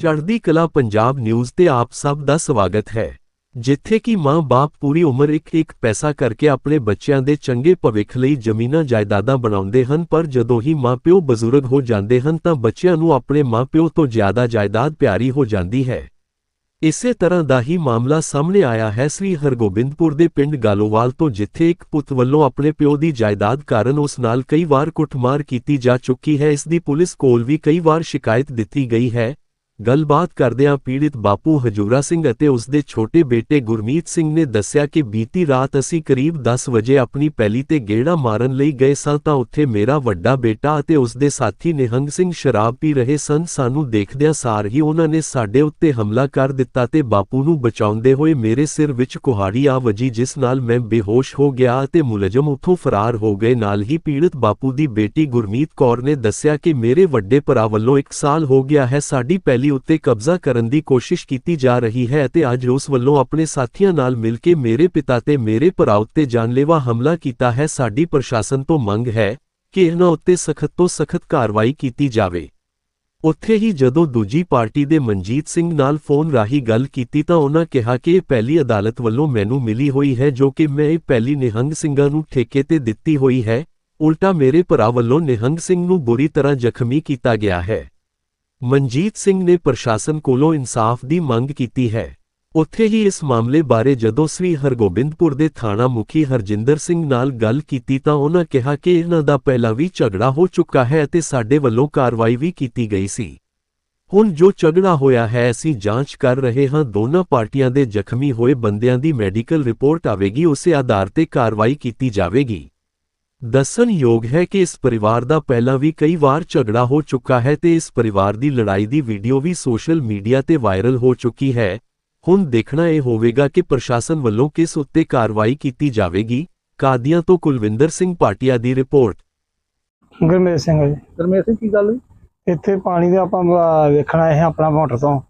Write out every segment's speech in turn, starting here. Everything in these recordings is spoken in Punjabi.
ਚੜ੍ਹਦੀ ਕਲਾ ਪੰਜਾਬ ਨਿਊਜ਼ ਤੇ ਆਪ ਸਭ ਦਾ ਸਵਾਗਤ ਹੈ। ਜਿੱਥੇ ਕਿ ਮਾਂ-ਬਾਪ ਪੂਰੀ ਉਮਰ ਇੱਕ ਇੱਕ ਪੈਸਾ ਕਰਕੇ ਆਪਣੇ ਬੱਚਿਆਂ ਦੇ ਚੰਗੇ ਭਵਿੱਖ ਲਈ ਜ਼ਮੀਨਾਂ ਜਾਇਦਾਦਾਂ ਬਣਾਉਂਦੇ ਹਨ, ਪਰ ਜਦੋਂ ਹੀ ਮਾਂ ਪਿਓ ਬਜ਼ੁਰਗ ਹੋ ਜਾਂਦੇ ਹਨ ਤਾਂ ਬੱਚਿਆਂ ਨੂੰ ਆਪਣੇ ਮਾਂ ਪਿਓ ਤੋਂ ਜ਼ਿਆਦਾ ਜਾਇਦਾਦ ਪਿਆਰੀ ਹੋ ਜਾਂਦੀ ਹੈ। ਇਸੇ ਤਰ੍ਹਾਂ ਦਾ ਹੀ ਮਾਮਲਾ ਸਾਹਮਣੇ ਆਇਆ ਹੈ ਸ੍ਰੀ ਹਰਗੋਬਿੰਦਪੁਰ ਦੇ ਪਿੰਡ ਗਾਲੋਵਾਲ ਤੋਂ, ਜਿੱਥੇ ਇੱਕ ਪੁੱਤ ਵੱਲੋਂ ਆਪਣੇ ਪਿਓ ਦੀ ਜਾਇਦਾਦ ਕਾਰਨ ਉਸ ਨਾਲ ਕਈ ਵਾਰ ਕੁੱਟਮਾਰ ਕੀਤੀ ਜਾ ਚੁੱਕੀ ਹੈ। ਇਸ ਦੀ ਪੁਲਿਸ ਕੋਲ ਵੀ ਕਈ ਵਾਰ ਸ਼ਿਕਾਇਤ ਦਿੱਤੀ ਗਈ ਹੈ। ਗੱਲਬਾਤ ਕਰਦਿਆਂ ਪੀੜਿਤ ਬਾਪੂ ਹਜੂਰਾ ਸਿੰਘ ਅਤੇ ਉਸ ਦੇ ਛੋਟੇ ਬੇਟੇ ਗੁਰਮੀਤ ਸਿੰਘ ਨੇ ਦੱਸਿਆ ਕਿ ਬੀਤੀ ਰਾਤ ਅਸੀਂ ਕਰੀਬ 10 ਵਜੇ ਆਪਣੀ ਪੈਲੀ ਤੇ ਗੇੜਾ ਮਾਰਨ ਲਈ ਗਏ ਸਾਂ ਤਾਂ ਉੱਥੇ ਮੇਰਾ ਵੱਡਾ ਬੇਟਾ ਅਤੇ ਉਸ ਦੇ ਸਾਥੀ ਨਿਹੰਗ ਸਿੰਘ ਸ਼ਰਾਬ ਪੀ ਰਹੇ ਸਨ। ਸਾਨੂੰ ਦੇਖਦਿਆਂ ਸਾਰ ਹੀ ਉਹਨਾਂ ਨੇ ਸਾਡੇ ਉੱਤੇ ਹਮਲਾ ਕਰ ਦਿੱਤਾ ਤੇ ਬਾਪੂ ਨੂੰ ਬਚਾਉਂਦੇ ਹੋਏ ਮੇਰੇ ਸਿਰ ਵਿੱਚ ਕੁਹਾੜੀ ਆ ਵਜੀ, ਜਿਸ ਨਾਲ ਮੈਂ ਬੇਹੋਸ਼ ਹੋ ਗਿਆ ਅਤੇ ਮੁਲਜ਼ਮ ਉੱਥੋਂ ਫਰਾਰ ਹੋ ਗਏ। ਨਾਲ ਹੀ ਪੀੜਤ ਬਾਪੂ ਦੀ ਬੇਟੀ ਗੁਰਮੀਤ ਕੌਰ ਨੇ ਦੱਸਿਆ ਕਿ ਮੇਰੇ ਵੱਡੇ ਭਰਾ ਵੱਲੋਂ 1 ਸਾਲ ਹੋ ਗਿਆ ਹੈ, ਸਾਡੀ ਪੈਲੀ ਉੱਤੇ ਕਬਜ਼ਾ ਕਰਨ ਦੀ ਕੋਸ਼ਿਸ਼ ਕੀਤੀ ਜਾ ਰਹੀ ਹੈ ਅਤੇ ਅੱਜ ਉਸ ਵੱਲੋਂ ਆਪਣੇ ਸਾਥੀਆਂ ਨਾਲ ਮਿਲ ਕੇ ਮੇਰੇ ਪਿਤਾ ਤੇ ਮੇਰੇ ਭਰਾ ਉੱਤੇ ਜਾਨਲੇਵਾ ਹਮਲਾ ਕੀਤਾ ਹੈ। ਸਾਡੀ ਪ੍ਰਸ਼ਾਸਨ ਤੋਂ ਮੰਗ ਹੈ ਕਿ ਇਹਨਾਂ ਉੱਤੇ ਸਖਤ ਤੋਂ ਸਖਤ ਕਾਰਵਾਈ ਕੀਤੀ ਜਾਵੇ। ਉੱਥੇ ਹੀ ਜਦੋਂ ਦੂਜੀ ਪਾਰਟੀ ਦੇ ਮਨਜੀਤ ਸਿੰਘ ਨਾਲ ਫੋਨ ਰਾਹੀਂ ਗੱਲ ਕੀਤੀ ਤਾਂ ਉਹਨਾਂ ਕਿਹਾ ਕਿ ਇਹ ਪਹਿਲੀ ਅਦਾਲਤ ਵੱਲੋਂ ਮੈਨੂੰ ਮਿਲੀ ਹੋਈ ਹੈ ਜੋ ਕਿ ਮੈਂ ਇਹ ਪਹਿਲੀ ਨਿਹੰਗ ਸਿੰਘਾਂ ਨੂੰ ਠੇਕੇ ਤੇ ਦਿੱਤੀ ਹੋਈ ਹੈ। ਉਲਟਾ ਮੇਰੇ ਭਰਾ ਵੱਲੋਂ ਨਿਹੰਗ ਸਿੰਘ ਨੂੰ ਬੁਰੀ ਤਰ੍ਹਾਂ ਜ਼ਖਮੀ ਕੀਤਾ ਗਿਆ ਹੈ। ਮਨਜੀਤ ਸਿੰਘ ਨੇ ਪ੍ਰਸ਼ਾਸਨ ਕੋਲੋਂ ਇਨਸਾਫ ਦੀ ਮੰਗ ਕੀਤੀ ਹੈ। ਉੱਥੇ ਹੀ ਇਸ ਮਾਮਲੇ ਬਾਰੇ ਜਦੋਂ ਸ੍ਰੀ ਹਰਗੋਬਿੰਦਪੁਰ ਦੇ ਥਾਣਾ ਮੁਖੀ ਹਰਜਿੰਦਰ ਸਿੰਘ ਨਾਲ ਗੱਲ ਕੀਤੀ ਤਾਂ ਉਹਨਾਂ ਕਿਹਾ ਕਿ ਇਹਨਾਂ ਦਾ ਪਹਿਲਾਂ ਵੀ ਝਗੜਾ ਹੋ ਚੁੱਕਾ ਹੈ ਅਤੇ ਸਾਡੇ ਵੱਲੋਂ ਕਾਰਵਾਈ ਵੀ ਕੀਤੀ ਗਈ ਸੀ। ਹੁਣ ਜੋ ਝਗੜਾ ਹੋਇਆ ਹੈ, ਅਸੀਂ ਜਾਂਚ ਕਰ ਰਹੇ ਹਾਂ। ਦੋਨਾਂ ਪਾਰਟੀਆਂ ਦੇ ਜ਼ਖਮੀ ਹੋਏ ਬੰਦਿਆਂ ਦੀ ਮੈਡੀਕਲ ਰਿਪੋਰਟ ਆਵੇਗੀ। ਉਸੇ ਆਧਾਰ ਤੇ ਕਾਰਵਾਈ ਕੀਤੀ ਜਾਵੇਗੀ। ਦੱਸਣਯੋਗ ਹੈ ਕਿ ਇਸ ਪਰਿਵਾਰ ਦਾ ਪਹਿਲਾਂ ਵੀ ਕਈ ਵਾਰ ਝਗੜਾ ਹੋ ਚੁੱਕਾ ਹੈ ਤੇ ਇਸ ਪਰਿਵਾਰ ਦੀ ਲੜਾਈ ਦੀ ਵੀਡੀਓ ਵੀ ਸੋਸ਼ਲ ਮੀਡੀਆ ਤੇ ਵਾਇਰਲ ਹੋ ਚੁੱਕੀ ਹੈ। ਹੁਣ ਦੇਖਣਾ ਇਹ ਹੋਵੇਗਾ ਕਿ ਪ੍ਰਸ਼ਾਸਨ ਵੱਲੋਂ ਕਿਸ ਉੱਤੇ ਕਾਰਵਾਈ ਕੀਤੀ ਜਾਵੇਗੀ। ਕਾਦੀਆਂ ਤੋਂ ਕੁਲਵਿੰਦਰ ਸਿੰਘ ਪਾਟਿਆ ਦੀ ਰਿਪੋਰਟ। ਗੁਰਮੇਲ ਸਿੰਘ ਜੀ। ਗਰਮੇਸ਼ ਸਿੰਘ ਕੀ ਗੱਲ ਹੋਈ? ਇੱਥੇ ਪਾਣੀ ਦਾ ਆਪਾਂ ਅਹ, ਵੇਖਣ ਆਏ ਹਾਂ ਆਪਣਾ ਮੋਟਰ ਤੋਂ।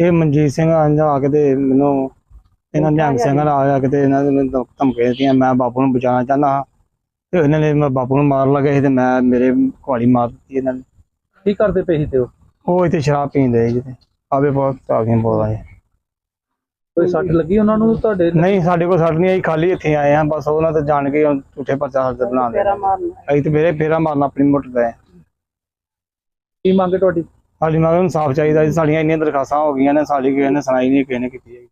ਇਹ ਮਨਜੀਤ ਸਿੰਘ ਆਂਦਾ ਆ ਕੇ ਤੇ ਮੈਨੂੰ ਇਹਨਾਂ ਨਿਹੰਗ ਸਿੰਘ ਨਾਲ ਆ ਕੇ ਤੇ ਇਹਨਾਂ ਨੇ ਮੈਨੂੰ ਧਮ- ਧਮਕੀਆਂ ਦਿੱਤੀਆਂ। ਮੈਂ ਬਾਪੂ ਨੂੰ ਬਚਾਉਣਾ ਚਾਹੁੰਦਾ ਹਾਂ। ਤੇ ਇਹਨਾਂ ਨੇ ਮੈਂ ਬਾਪੂ ਨੂੰ ਮਾਰਨ ਲੱਗੇ ਸੀ ਤੇ ਮੈਂ ਮੇਰੇ ਕੁਹਾੜੀ ਮਾਰ ਦਿੱਤੀ ਇਹਨਾਂ ਨੇ। ਕੀ ਕਰਦੇ ਪਏ ਸੀ ਤੇ ਉਹ? ਉਹ ਇੱਥੇ ਸ਼ਰਾਬ ਪੀਂਦੇ ਸੀ ਜਿੱਥੇ। ਆਵੇ ਬਹੁਤ ਤਾਕੀਆਂ ਬੋਲਾਂ ਜੀ ਕੋਈ ਸੱਟ ਲੱਗੀ ਉਹਨਾਂ ਨੂੰ ਤੁਹਾਡੇ ਨਹੀਂ ਸਾਡੇ ਕੋਲ ਸੱਟ ਨਹੀਂ ਆਈ ਖਾਲੀ ਇੱਥੇ ਆਏ ਆ ਬਸ ਉਹਨਾਂ ਤੇ ਜਾਣ ਕੇ ਝੂਠੇ ਪਰਚਾ ਹੱਥ ਬਣਾ ਦੇ ਅਸੀਂ ਤੇ ਮੇਰੇ ਫੇਰਾ ਮਾਰਨਾ ਆਪਣੀ ਮੋਟਰ ਦਾ ਹੈ। ਕੀ ਮੰਗੇ ਤੁਹਾਡੀ? ਸਾਡੀ ਮੰਗ ਨੂੰ ਸਾਫ਼ ਚਾਹੀਦਾ ਜੀ। ਸਾਡੀਆਂ ਇੰਨੀਆਂ ਦਰਖਾਸਤਾਂ ਹੋ ਗਈਆਂ ਨੇ ਸਾਡੀ ਕਿਸੇ ਨੇ ਸੁਣਾਈ ਨਹੀਂ ਕਿਸੇ ਨੇ ਕੀਤੀ ਹੈਗੀ।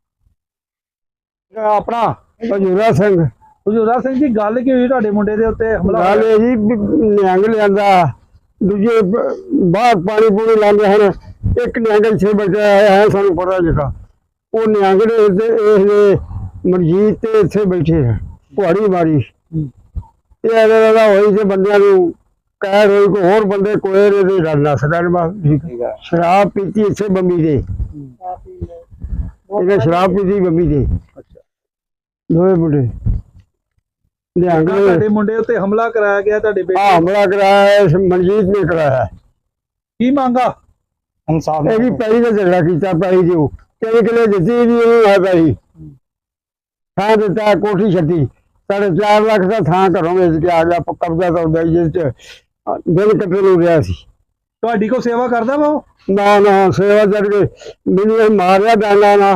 ਆਪਣਾ। ਹਜੂਰਾ ਸਿੰਘ। ਹੁਜੂਰਾ ਸਿੰਘ ਜੀ ਗੱਲ ਕੀ ਹੋਈ ਤੁਹਾਡੇ ਮੁੰਡੇ ਦੇ ਉੱਤੇ ਹਮਲਾ ਗੱਲ? ਇਹ ਜੀ ਵੀ ਨਿਹੰਗ ਲਿਆਂਦਾ ਦੂਜੇ ਬ- ਬਾਹਰ ਪਾਣੀ ਪੂਣੀ ਲਾਉਂਦੇ ਹਨ ਇੱਕ ਨਿਹੰਗ ਇੱਥੇ ਬੈਠਾ ਆਇਆ ਹੈ ਸਾਨੂੰ ਪਤਾ ਲਿਖਾ ਉਹ ਨਿਹੰਗ ਦੇ ਤੇ ਇਹ ਦੇ ਮਰਜੀਤ ਤੇ ਇੱਥੇ ਬੈਠੇ ਹੈ ਕੁਹਾੜੀ ਮਾਰੀ। ਇਹ ਇਹਦਾ ਦਾ ਹੋਈ ਤੇ ਬੰਦਿਆਂ ਨੂੰ ਕਹਿ ਹੋਈ ਕੋਈ ਹੋਰ ਬੰਦੇ ਕੋਏ ਨੇ ਤੇ ਡਰ ਨਸਦਾ ਨੇ ਬਸ। ਸ਼ਰਾਬ ਪੀਤੀ ਇੱਥੇ ਬੰਬੀ ਦੇ। ਇਹਨੇ ਸ਼ਰਾਬ ਪੀਤੀ ਬੰਬੀ ਦੇ। ਅੱਛਾ। ਦੋਵੇਂ ਮੁੰਡੇ। ਨਿਹੰਗ ਨੇ ਤੁਹਾਡੇ ਮੁੰਡੇ ਉੱਤੇ ਹਮਲਾ ਕਰਾਇਆ ਗਿਆ ਤੁਹਾਡੇ ਬੇਟੇ ਹਮਲਾ ਕਰਾਇਆ ਹੈ, ਇਸ ਮਨਜੀਤ ਨੇ ਕਰਾਇਆ ਹੈ। ਕੀ ਮੰਗਾ? ਇਨਸਾਫ ਇਹ ਵੀ ਪੈਰੀ ਦਾ ਝਗੜਾ ਕੀਤਾ ਪੈਰੀ ਦਿਓ ਕਿਹੜੇ ਕਿਲੇ ਦਿੱਤੀ ਵੀ ਉਹਨੂੰ ਹੈ ਪੈਰੀ ਥਾਂ ਦਿੱਤਾ ਕੋਠੀ ਛੱਡੀ। ਸਾਡੇ 4 ਲੱਖ ਦਾ ਥਾਂ ਘਰੋਂ ਵੇਚ ਕੇ ਆ ਗਿਆ ਕਬਜ਼ਾ ਕਰਦਾ ਸੀ, ਜਿਸ ਚ ਦਿਨ ਕੱਟਣ ਨੂੰ ਗਿਆ ਸੀ। ਤੁਹਾਡੀ ਕੋ ਸੇਵਾ ਕਰਦਾ ਵਾ ਉਹ? ਨਾ ਨਾ ਸੇਵਾ ਜੜ ਕੇ ਮੈਨੂੰ ਇਹ ਮਾਰਿਆ ਡਾਂਗਾ ਨਾ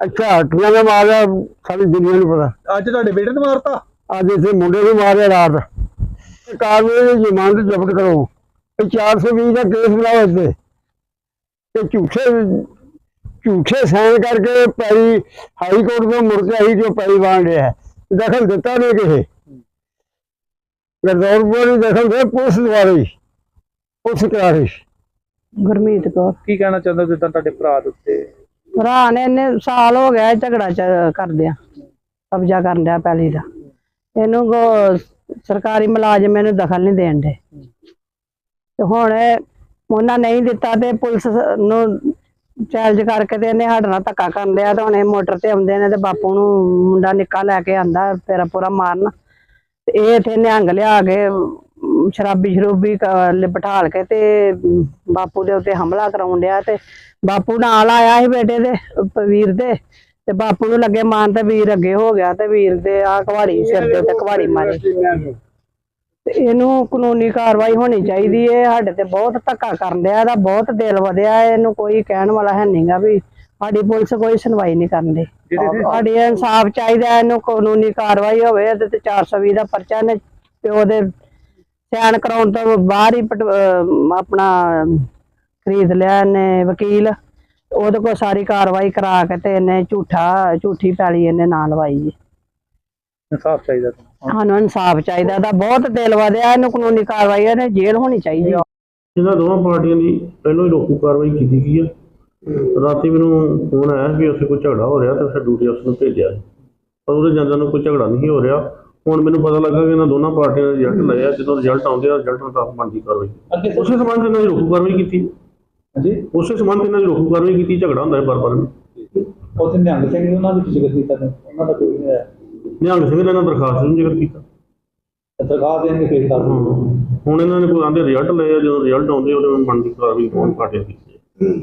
ਅੱਛਾ ਹੱਟੀਆਂ ਨੇ ਮਾਰਿਆ ਸਾਰੀ ਦੁਨੀਆ ਨੂੰ ਪਤਾ। ਅੱਜ ਤੁਹਾਡੇ ਬੇਟੇ ਨੂੰ ਮਾਰਤਾ? ਅੱਜ ਇੱਥੇ ਮੁੰਡੇ ਨੂੰ ਮਾਰਿਆ ਰਾਤ। ਕਾਨੂੰਨ ਦੀ ਜ਼ਮਾਨਤ ਜ਼ਬਤ ਕਰੋ। ਇਹ 420 ਦਾ ਕੇਸ ਬਣਾਓ ਇੱਥੇ। ਤੇ ਝੂਠੇ ਝੂਠੇ ਸਾਈਨ ਕਰਕੇ ਪੈਰੀ ਹਾਈ ਕੋਰਟ ਤੋਂ ਮੁੜ ਕੇ ਆਈ ਜੋ ਪੈਰੀ ਵਾਣ ਰਿਹਾ ਹੈ ਦਖਲ ਦਿੱਤਾ ਨਹੀਂ ਕਿਸੇ। ਗਰਦੌਰਪੁਰ ਨੇ ਦਖਲ ਦੇ ਪੁਲਿਸ ਦੁਆਰੇ ਪੁਲਿਸ ਕਰਾ ਰਹੀ ਗੁਰਮੀਤ ਕੌਰ। ਕੀ ਕਹਿਣਾ ਚਾਹੁੰਦੇ ਹੋ ਜਿੱਦਾਂ ਤੁਹਾਡੇ ਭਰਾ ਦੇ ਉੱਤੇ? ਭਰਾ ਨੇ ਇਹਨੇ ਸਾਲ ਹੋ ਗਿਆ ਝਗੜਾ ਕਰਦਿਆਂ ਕਬਜ਼ਾ ਕਰਨ ਡਿਆ ਪੈਲੀ ਦਾ। ਇਹਨੂੰ ਸਰਕਾਰੀ ਮੁਲਾਜ਼ਮ ਇਹਨੂੰ ਦਖਲ ਨਹੀਂ ਦੇਣ ਦੇ। ਤੇ ਹੁਣ ਉਹਨਾਂ ਨਹੀਂ ਦਿੱਤਾ ਤੇ ਪੁਲਿਸ ਨੂੰ ਚੈਲੰਜ ਕਰਕੇ ਤੇ ਇਹਨੇ ਸਾਡੇ ਨਾਲ ਧੱਕਾ ਕਰਨ ਡਿਆ ਤੇ ਹੁਣ ਇਹ ਮੋਟਰ ਤੇ ਆਉਂਦੇ ਨੇ ਤੇ ਬਾਪੂ ਨੂੰ ਮੁੰਡਾ ਨਿੱਕਾ ਲੈ ਕੇ ਆਂਦਾ, ਤੇਰਾ ਪੂਰਾ ਮਾਰਨ। ਤੇ ਇਹ ਇੱਥੇ ਨਿਹੰਗ ਲਿਆ ਕੇ ਸ਼ਰਾਬੀ ਸ਼ਰੂਬੀ ਬਿਠਾਲ ਕੇ ਤੇ ਬਾਪੂ ਦੇ ਉੱਤੇ ਹਮਲਾ ਕਰਾਉਣ ਡਿਆ ਤੇ ਬਾਪੂ ਨਾਲ ਆਇਆ ਸੀ ਬੇਟੇ ਦੇ ਵੀਰ ਦੇ। ਤੇ ਬਾਪੂ ਨੂੰ ਲੱਗੇ ਮਾਰਨ ਤੇ ਵੀਰ ਅੱਗੇ ਹੋ ਗਿਆ ਤੇ ਵੀਰ ਦੇ ਆ ਕੁਹਾੜੀ ਸਿਰ ਦੇ ਉੱਤੇ ਕੁਹਾੜੀ ਮਾਰੀ। ਤੇ ਇਹਨੂੰ ਕਾਨੂੰਨੀ ਕਾਰਵਾਈ ਹੋਣੀ ਚਾਹੀਦੀ ਹੈ ਸਾਡੇ ਤੇ ਬਹੁਤ ਧੱਕਾ ਕਰਨ ਡਿਆ ਇਹਦਾ ਬਹੁਤ ਦਿਲ ਵਧਿਆ ਇਹਨੂੰ ਕੋਈ ਕਹਿਣ ਵਾਲਾ ਹੈ ਨਹੀਂਗਾ ਵੀ ਸਾਡੀ ਪੁਲਿਸ ਕੋਈ ਸੁਣਵਾਈ ਨਹੀਂ ਕਰਦੀ ਸਾਡੀ ਇਨਸਾਫ ਚਾਹੀਦਾ ਇਹਨੂੰ ਕਾਨੂੰਨੀ ਕਾਰਵਾਈ ਹੋਵੇ ਇਹਦੇ ਤੇ 420 ਦਾ ਪਰਚਾ ਨੇ ਪਿਓ ਦੇ ਸਿਆਣ ਕਰਾਉਣ ਤੋਂ ਬਾਹਰ ਹੀ ਆਪਣਾ ਖਰੀਦ ਲਿਆ ਇਹਨੇ ਵਕੀਲ। ਉਹਦੇ ਕੋਲ ਸਾਰੀ ਕਾਰਵਾਈ ਕਰਾ ਕੇ ਤੇ ਇਹਨੇ ਝੂਠਾ ਝੂਠੀ ਪੈਲੀ ਇਹਨੇ ਨਾਂ ਲਵਾਈ ਜੀ। ਇਨਸਾਫ ਚਾਹੀਦਾ ਤੁਹਾਨੂੰ। ਸਾਨੂੰ ਇਨਸਾਫ ਚਾਹੀਦਾ ਇਹਦਾ ਬਹੁਤ ਦਿਲ ਵਧਿਆ ਇਹਨੂੰ ਕਾਨੂੰਨੀ ਕਾਰਵਾਈ ਇਹਨੇ ਜੇਲ੍ਹ ਹੋਣੀ ਚਾਹੀਦੀ ਇਹਨਾਂ ਦੋਵਾਂ ਪਾਰਟੀਆਂ ਦੀ ਪਹਿਲਾਂ ਹੀ ਰੋਕੂ ਕਾਰਵਾਈ ਕੀਤੀ ਗਈ ਹੈ ਰਾਤੀ ਮੈਨੂੰ ਫੋਨ ਆਇਆ ਕਿ ਉੱਥੇ ਕੋਈ ਝਗੜਾ ਹੋ ਰਿਹਾ ਤੇ ਫਿਰ ਡਿਊਟੀ ਅਫਸਰ ਨੂੰ ਭੇਜਿਆ। ਪਰ ਉਹਦੇ ਜਾਂਦਿਆਂ ਨੂੰ ਕੋਈ ਝਗੜਾ ਨਹੀਂ ਹੋ ਰਿਹਾ। ਹੁਣ ਮੈਨੂੰ ਪਤਾ ਲੱਗਾ ਕਿ ਇਹਨਾਂ ਦੋਨਾਂ ਪਾਰਟੀਆਂ ਨੇ ਰਿਜ਼ਲਟ ਲਏ ਆ। ਜਦੋਂ ਰਿਜ਼ਲਟ ਆਉਂਦੇ ਆ ਰਿਜ਼ਲਟ ਮੁਤਾਬਕ ਬਣਦੀ ਕਾਰਵਾਈ। ਅੱਗੇ ਉਸੇ ਸਮਾਨ ਇਹਨਾਂ ਦੀ ਰੋਕੂ ਕਾਰਵਾਈ ਕੀਤੀ। ਹਾਂਜੀ। ਉਸੇ ਸਮਾਨ ਇਹਨਾਂ ਦੀ ਰੋਕੂ ਕਾਰਵਾਈ ਕੀਤੀ ਝਗੜਾ ਹੁੰਦਾ ਹੈ ਬਾਰ-ਬਾਰ ਉੱਥੇ ਨਿਹੰਗ ਸਿੰਘ ਜੀ ਉਹਨਾਂ ਦੀ ਜ਼ਿਕਰ ਕੀਤਾ ਨੇ। ਉਹਨਾਂ ਦਾ ਕੋਈ ਨਹੀਂ ਹੈ। ਨਿਹੰਗ ਸਿੰਘ ਨੇ ਇਹਨਾਂ ਦਰਖਾਸਤ ਨੂੰ ਜ਼ਿਕਰ ਕੀਤਾ। ਦਰਗਾਹ ਦੇਣਗੇ ਫੇਰ ਕਰ ਹੁਣ ਇਹਨਾਂ ਨੇ ਕੋਈ ਆਂਦੇ ਰਿਜ਼ਲਟ ਲਏ ਆ ਜਦੋਂ ਰਿਜ਼ਲਟ ਆਉਂਦੇ ਉਹਦੇ ਬਣਦੀ ਕਾਰਵਾਈ ਹੋਣ ਪਾਰਟੀਆਂ ਕੀਤੀ